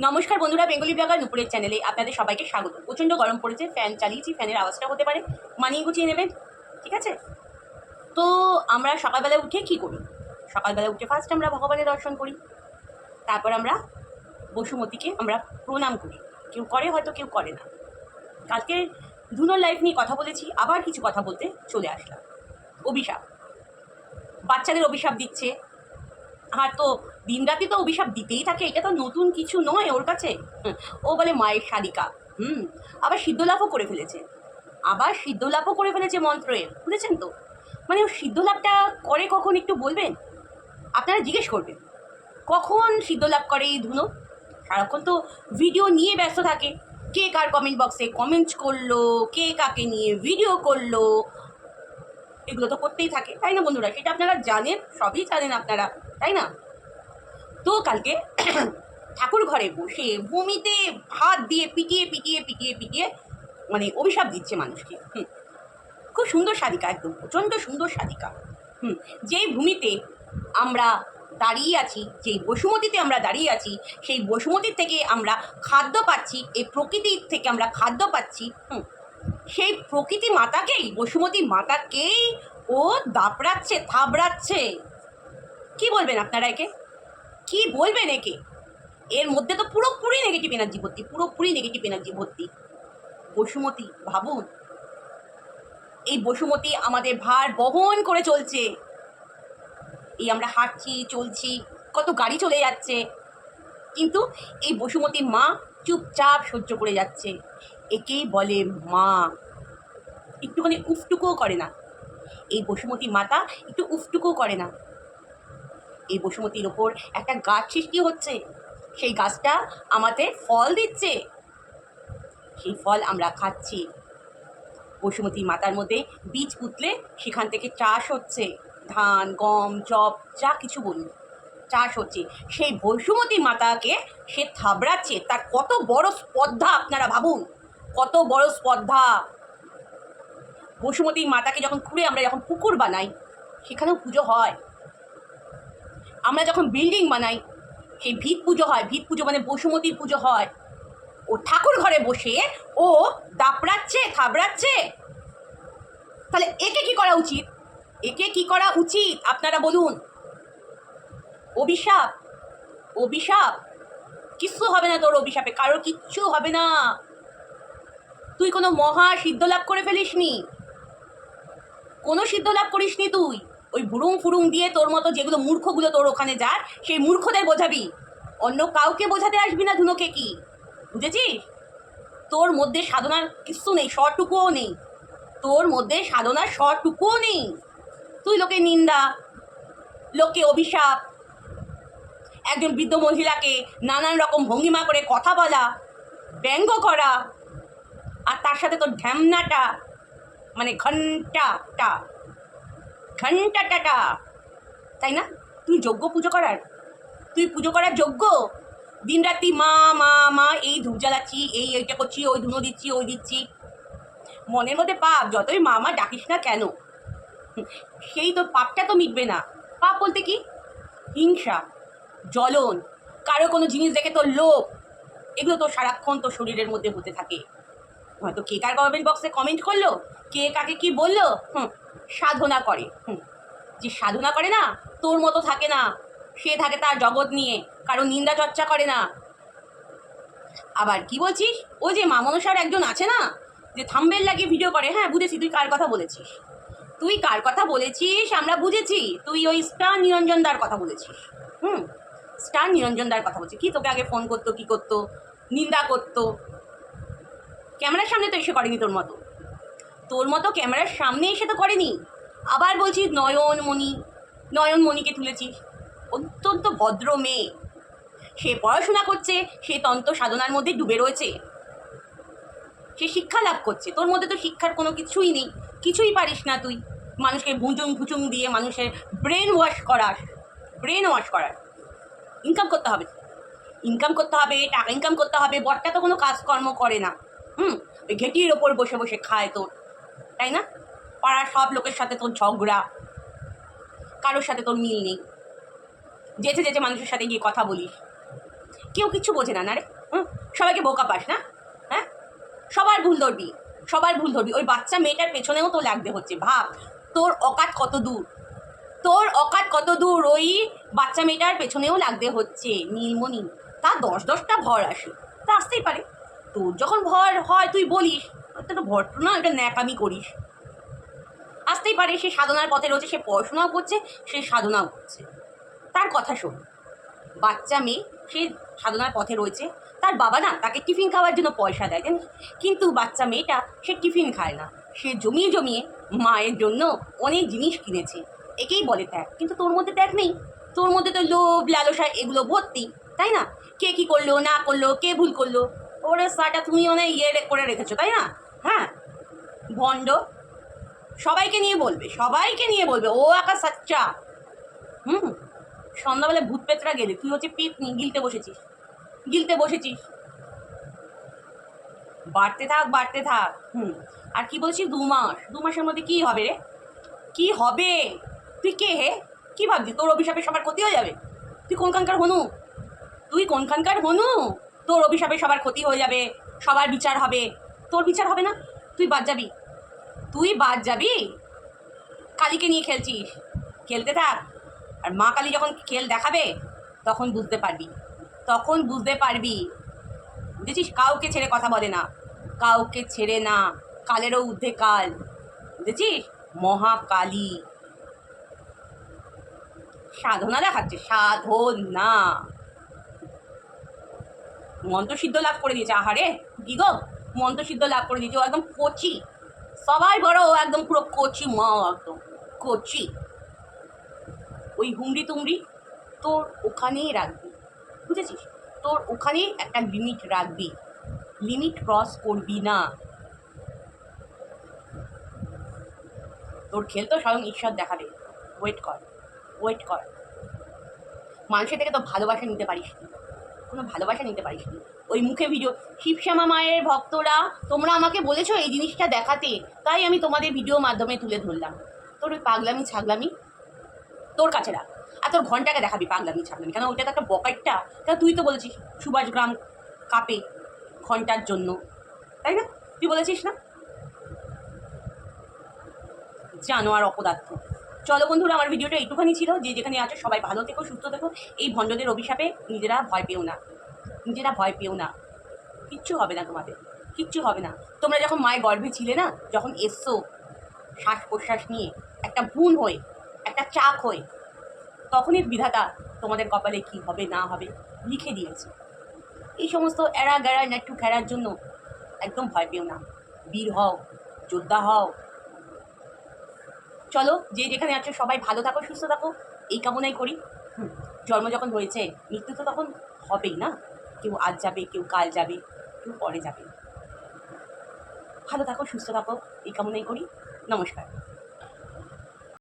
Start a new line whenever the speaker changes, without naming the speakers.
নমস্কার বন্ধুরা, Bengali blogger নুপুরের চ্যানেলে আপনাদের সবাইকে স্বাগত। প্রচণ্ড গরম পড়েছে, ফ্যান চালিয়েছি, ফ্যানের আওয়াজটা হতে পারে, মানিয়ে গুছিয়ে নেবেন, ঠিক আছে? তো আমরা সকালবেলা উঠে কি করি? সকালবেলা উঠে ফার্স্ট আমরা ভগবানের দর্শন করি, তারপর আমরা বসুমতীকে আমরা প্রণাম করি। কেউ করে হয়তো, কেউ করে না। কালকে ধুনোর লাইফ নিয়ে কথা বলেছি, আবার কিছু কথা বলতে চলে আসলাম। অভিশাপ। বাচ্চাদের অভিশাপ দিচ্ছে আর তো দিনরাতি তো অভিশাপ দিতেই থাকে, এটা তো নতুন কিছু নয় ওর কাছে। ও বলে মায়ের শালিকা। হুম, আবার সিদ্ধলাভও করে ফেলেছে। আবার সিদ্ধলাভও করে ফেলেছে মন্ত্রের বুঝেছেন তো? মানে ও সিদ্ধলাভটা করে কখন একটু বলবেন? আপনারা জিজ্ঞেস করবেন। কখন সিদ্ধলাভ করে এই ধুনো? সারাক্ষণ তো ভিডিও নিয়ে ব্যস্ত থাকে। কে কার কমেন্ট বক্সে কমেন্টস করল? কে কাকে নিয়ে ভিডিও করল? এগুলো তো করতেই থাকে, তাই না বন্ধুরা? সেটা আপনারা জানেন, সবই জানেন আপনারা। তাই না? তো কালকে ঠাকুর ঘরে বসে ভূমিতে হাত দিয়ে পিটিয়ে পিটিয়ে পিটিয়ে পিটিয়ে মানে অভিশাপ দিচ্ছে মানুষকে। হুম। খুব সুন্দর সাধিকা একদম, প্রচণ্ড সুন্দর সাধিকা। হুম। যেই ভূমিতে আমরা দাঁড়িয়ে আছি, যেই বসুমতিতে আমরা দাঁড়িয়ে আছি, সেই বসুমতির থেকে আমরা খাদ্য পাচ্ছি, এই প্রকৃতির থেকে আমরা খাদ্য পাচ্ছি, হুম। সেই প্রকৃতি মাতাকেই, বসুমতী মাতাকেই ও দাপড়াচ্ছে, থাবড়াচ্ছে। কি বলবেন আপনারা একে? কি বলবেন একে? এর মধ্যে তো পুরোপুরি নেগেটিভ এনার্জি ভর্তি, পুরোপুরি নেগেটিভ এনার্জি ভর্তি। বসুমতী, ভাবুন। এই বসুমতী আমাদের ভার বহন করে চলছে। এই আমরা হাঁটছি, চলছি, কত গাড়ি চলে যাচ্ছে। কিন্তু এই বসুমতী মা চুপচাপ সহ্য করে যাচ্ছে। একেই বলে মা। একটুখানি উফটুকুও করে না। এই বসুমতী মাতা একটু উফটুকুও করে না। এই বসুমতির ওপর একটা গাছ সৃষ্টি হচ্ছে। সেই গাছটা আমাদের ফল দিচ্ছে। সেই ফল আমরা খাচ্ছি। বসুমতী মাতার মধ্যে বীজ পুতলে সেখান থেকে চাষ হচ্ছে। ধান, গম জব যা কিছু বলুন চাষ হচ্ছে। সেই বসুমতী মাতাকে সে থাবড়াচ্ছে। তার কত বড় স্পর্ধা আপনারা ভাবুন। কত বড় স্পর্ধা। বসুমতী মাতাকে যখন খুঁড়ে আমরা যখন পুকুর বানাই, সেখানেও পুজো হয়। আমরা যখন বিল্ডিং বানাই সেই ভিত পুজো হয়, ভিত পুজো মানে বসুমতীর পুজো হয়। ও ঠাকুর ঘরে বসে ও দাপড়াচ্ছে, থাবড়াচ্ছে। তাহলে একে কি করা উচিত? একে কি করা উচিত? আপনারা বলুন। অভিশাপ। অভিশাপ। কিচ্ছু হবে না তোর অভিশাপে, কারোর কিচ্ছু হবে না। তুই কোনো মহা সিদ্ধ লাভ করে ফেলিসনি। কোনো সিদ্ধ লাভ করিসনি তুই। ওই ভুরুং ফুরুং দিয়ে তোর মতো যেগুলো মূর্খগুলো তোর ওখানে যায়, সেই মূর্খদের বোঝাবি। অন্য কাউকে বোঝাতে আসবি না ধুনোকে কি? বুঝেছিস? তোর মধ্যে সাধনার কিচ্ছু নেই শটুকুও নেই। তোর মধ্যে সাধনার শটুকুও নেই। তুই লোকে নিন্দা, লোকে অভিশাপ, একজন বৃদ্ধ মহিলাকে নানান রকম ভঙ্গিমা করে কথা বলা, ব্যঙ্গ করা, আর তার সাথে তোর ঢ্যামনাটা মানে ঘন্টাটা। ঘন্টাটাটা তাই না? তুই যোগ্য পুজো করার? তুই পুজো করার যোগ্য দিনরাত্রি মা মা মা, এই ধূপ জ্বালাচ্ছি, এই এইটা করছি, ওই ধুনো দিচ্ছি, ওই দিচ্ছি। মনের মধ্যে পাপ, যতই মা মা ডাকিস না কেন? সেই তো পাপটা তো মিটবে না। পাপ বলতে কি? হিংসা, জ্বলন, কারও কোনো জিনিস দেখে তোর লোভ, এগুলো তো সারাক্ষণ তোর শরীরের মধ্যে হতে থাকে। হয়তো কে কার কমেন্ট বক্সে কমেন্ট করল? কে কাকে কি বলল? হুম সাধনা করে। যে সাধনা করে না, তোর মতো থাকে না। সে থাকে তার জগৎ নিয়ে, কারও নিন্দা চর্চা করে না। আবার কি বলছিস? ও যে মামনসার একজন আছে না, যে থাম্বেল লাগিয়ে ভিডিও করে হ্যাঁ বুঝেছি, তুই কার কথা বলেছিস? তুই কার কথা বলেছিস? আমরা বুঝেছি, তুই ওই স্টার নিরঞ্জনদার কথা বলেছিস। হুম? স্টার নিরঞ্জনদার কথা বলছিস কি তোকে আগে ফোন করতো, কি করতো? নিন্দা করতো। ক্যামেরার সামনে তো এসে করেনি তোর মতো। তোর মতো ক্যামেরার সামনে এসে তো করেনি। আবার বলছিস নয়নমণি, নয়নমণিকে তুলেছিস অত্যন্ত ভদ্র মেয়ে। সে পড়াশোনা করছে, সে তন্ত্র সাধনার মধ্যে ডুবে রয়েছে। সে শিক্ষা লাভ করছে। তোর মধ্যে তো শিক্ষার কোনো কিছুই নেই। কিছুই পারিস না তুই। মানুষকে ভুচুং ভুচুং দিয়ে মানুষের ব্রেন ওয়াশ করার ব্রেন ওয়াশ করার ইনকাম করতে হবে। ইনকাম করতে হবে, টাকা ইনকাম করতে হবে। বরটা তো কোনো কাজকর্ম করে না। হুম? ওই ঘেটির ওপর বসে বসে খায় তোর। তাই না? পাড়ার সব লোকের সাথে তোর ঝগড়া, কারোর সাথে তোর মিল নেই। যেতে যেতে মানুষের সাথে গিয়ে কথা বলিস। কেউ কিচ্ছু বোঝে না না রে? হুম? সবাইকে বোকা পাস, না? হ্যাঁ? সবার ভুল ধরবি, সবার ভুল ধরবি। ওই বাচ্চা মেয়েটার পেছনেও তো লাগতে হচ্ছে, ভাব। তোর অকাত কত দূর? তোর অকাত কত দূর? ওই বাচ্চা মেয়েটার পেছনেও লাগতে হচ্ছে, নীলমণি। তা দশ দশটা ভর আসে। তা আসতেই পারে। তোর যখন ভর হয়, তুই বলিস তো ভর না, এটা ন্যাকামি করিস। আসতেই পারে সে সাধনার পথে রয়েছে, সে পড়াশোনাও করছে, সে সাধনাও করছে। তার কথা শোন, বাচ্চা মেয়ে, সে সাধনার পথে রয়েছে, তার বাবা না তাকে টিফিন খাওয়ার জন্য পয়সা দেয়, জানিস? কিন্তু বাচ্চা মেয়েটা সে টিফিন খায় না। সে জমিয়ে জমিয়ে মায়ের জন্য অনেক জিনিস কিনেছে। একেই বলে ত্যাগ, কিন্তু তোর মধ্যে ত্যাগ নেই। তোর মধ্যে তো লোভ, লালসা, এগুলো ভর্তি, তাই না? কে কি করল, না করল, কে ভুল করল? ওরে সাটা, তুমি অনেক ইয়ে করে রেখেছো, তাই না? হ্যাঁ? ভণ্ড। সবাইকে নিয়ে বলবে, সবাইকে নিয়ে বলবে, ও একা সাচ্চা। হুম? সন্ধ্যাবেলায় ভূত পেতরা গেলে, তুই হচ্ছে পিতনি গিলতে বসেছিস। গিলতে বসেছিস। বাড়তে থাক বাড়তে থাক। হুম। আর কি বলছিস? দু মাস। দু মাসের মধ্যে কি হবে রে? কি হবে? তুই কে হে? কী ভাবছিস? তোর অভিশাপে সবার ক্ষতি হয়ে যাবে? তুই কোনখানকার হনু? তুই কোনখানকার হনু? তোর অভিশাপে সবার ক্ষতি হয়ে যাবে। সবার বিচার হবে। তোর বিচার হবে না? তুই বাদ যাবি। তুই বাদ যাবি? কালীকে নিয়ে খেলছিস। খেলতে থাক। আর মা কালী যখন খেল দেখাবে, তখন বুঝতে পারবি। তখন বুঝতে পারবি। বুঝেছিস? কাউকে ছেড়ে কথা বলে না। কাউকে ছেড়ে না। কালেরও ঊর্ধ্বে কাল। বুঝেছিস? মহাকালী। সাধনা দেখাচ্ছে। সাধনা। মন্ত্রসিদ্ধ লাভ করে দিয়েছে। আহারে, কি গো? মন্ত্রসিদ্ধ লাভ করে দিয়েছে, ও একদম কচি। সবাই বড়, ও একদম পুরো কচি মা একদম, কচি। ওই হুমড়ি তুমড়ি তোর ওখানেই রাখবি, বুঝেছিস? তোর ওখানেই একটা লিমিট রাখবি লিমিট ক্রস করবি না। তোর খেল তো স্বয়ং ঈশ্বর দেখাবে। ওয়েট কর ওয়েট কর। মানুষের থেকে তো ভালোবাসা নিতে পারিস কোনো ভালোবাসা নিতে পারিস নি ওই মুখে ভিডিও, শিবশ্যামা মায়ের ভক্তরা, তোমরা আমাকে বলেছ এই জিনিসটা দেখাতে, তাই আমি তোমাদের ভিডিও মাধ্যমে তুলে ধরলাম। তোর ওই পাগলামি ছাগলামি? তোর কাছে রাখ। আর তোর ঘন্টাকে দেখাবি পাগলামি ছাগলামি। কেন ওইটা তো একটা বকাইটটা। তা তুই তো বলেছিস সুভাষ গ্রাম কাপে ঘণ্টার জন্য। তাই না? তুই বলেছিস না? জানো আর অপদার্থ। চলো বন্ধুরা, আমার ভিডিওটা এইটুখানি ছিল। যে যেখানে আছো সবাই ভালো থেকো, সুস্থ থেকো। এই ভণ্ডদের অভিশাপে নিজেরা ভয় পেও না। নিজেরা ভয় পেও না। কিচ্ছু হবে না তোমাদের, কিচ্ছু হবে না। তোমরা যখন মায়ের গর্ভে ছিলে না, যখন এসছো শ্বাস প্রশ্বাস নিয়ে, একটা ভুল হয়ে, একটা চাক হয়ে তখনই বিধাতা তোমাদের কপালে কি হবে, না হবে, লিখে দিয়েছে। এই সমস্ত এড়া গেড়া নেট্টু খেলার জন্য একদম ভয় পেও না। বীর হও, যোদ্ধা হও। চলো, যে যেখানে আছো সবাই ভালো থাকো, সুস্থ থাকো। এই কামনাই করি। জন্ম যখন হয়েছে, মৃত্যু তো তখন হবেই না? কেউ আজ যাবে, কেউ কাল যাবে, কেউ পরে যাবে। ভালো থাকো, সুস্থ থাকো, এই কামনাই করি। নমস্কার।